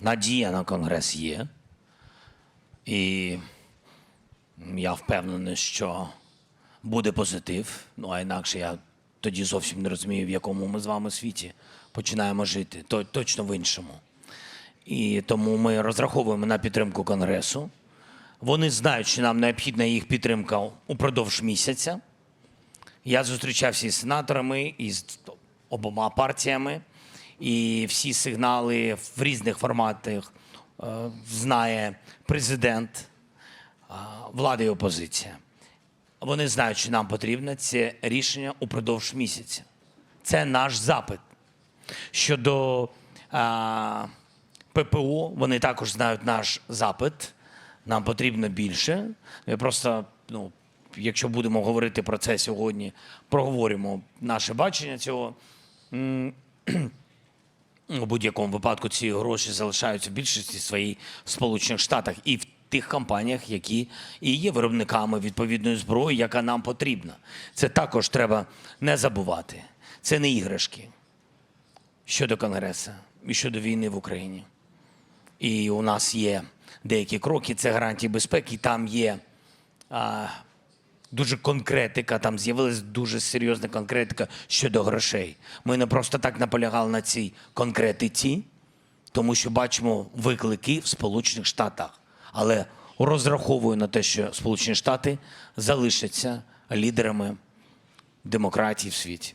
надія на конгрес є. І я впевнений, що буде позитив. Ну а інакше я тоді зовсім не розумію, в якому ми з вами світі починаємо жити. То, точно в іншому. І тому ми розраховуємо на підтримку Конгресу. Вони знають, що нам необхідна їх підтримка упродовж місяця. Я зустрічався із сенаторами, із обома партіями, і всі сигнали в різних форматах е, знає президент, е, влада і опозиція. Вони знають, що нам потрібно це рішення упродовж місяця. Це наш запит. Щодо а, ППО, вони також знають наш запит. Нам потрібно більше. Ми просто, ну, якщо будемо говорити про це сьогодні, проговоримо наше бачення цього. У будь-якому випадку ці гроші залишаються в більшості своїй в Сполучених Штатах і в тих компаніях, які і є виробниками відповідної зброї, яка нам потрібна. Це також треба не забувати. Це не іграшки щодо Конгресу і щодо війни в Україні. І у нас є деякі кроки, це гарантії безпеки. Там є дуже конкретика, там з'явилася дуже серйозна конкретика щодо грошей. Ми не просто так наполягали на цій конкретиці, тому що бачимо виклики в Сполучених Штатах. Але розраховую на те, що Сполучені Штати залишаться лідерами демократії в світі.